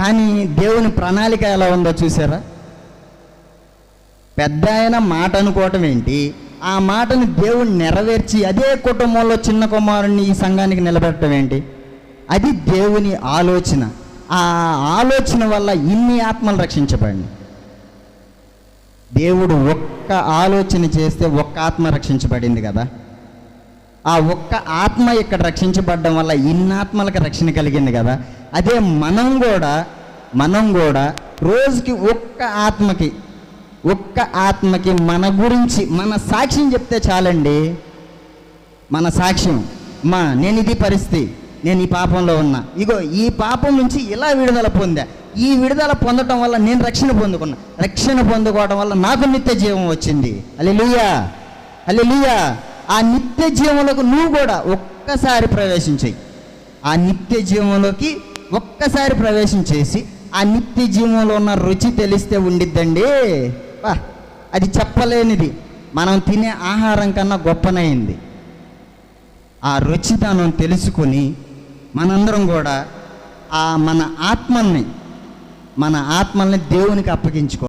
కానీ దేవుని ప్రణాళిక ఎలా ఉందో చూసారా? పెద్ద ఆయన మాట అనుకోవటం ఏంటి? ఆ మాటను దేవుడు నెరవేర్చి అదే కుటుంబంలో చిన్న కుమారుణ్ణి ఈ సంఘానికి నిలబెట్టడం ఏంటి? అది దేవుని ఆలోచన. ఆ ఆలోచన వల్ల ఇన్ని ఆత్మలు రక్షించబడి దేవుడు ఒక్క ఆలోచన చేస్తే ఒక్క ఆత్మ రక్షించబడింది కదా? ఆ ఒక్క ఆత్మ ఇక్కడ రక్షించబడడం వల్ల ఇన్ని ఆత్మలకు రక్షణ కలిగింది కదా? అదే మనం కూడా మనం కూడా రోజుకి ఒక్క ఆత్మకి ఒక్క ఆత్మకి మన గురించి మన సాక్ష్యం చెప్తే చాలండి. మన సాక్ష్యం మా నేను ఇది పరిస్థితి నేను ఈ పాపంలో ఉన్నా. ఇగో ఈ పాపం నుంచి ఇలా విడుదల పొందా. ఈ విడుదల పొందటం వల్ల నేను రక్షణ పొందుకున్నా. రక్షణ పొందుకోవడం వల్ల నాకు నిత్య జీవం వచ్చింది. అల్లెలుయ్యా అల్లెలుయ్యా ఆ నిత్య జీవంలోకి నువ్వు కూడా ఒక్కసారి ప్రవేశించాయి. ఆ నిత్య జీవంలోకి ఒక్కసారి ప్రవేశం చేసి ఆ నిత్య జీవంలో ఉన్న రుచి తెలిస్తే ఉండిద్దండి. వా అది చెప్పలేనిది. మనం తినే ఆహారం కన్నా గొప్పనైంది. ఆ రుచితనం తెలుసుకొని మనందరం కూడా ఆ మన ఆత్మల్ని మన ఆత్మల్ని దేవునికి అప్పగించుకో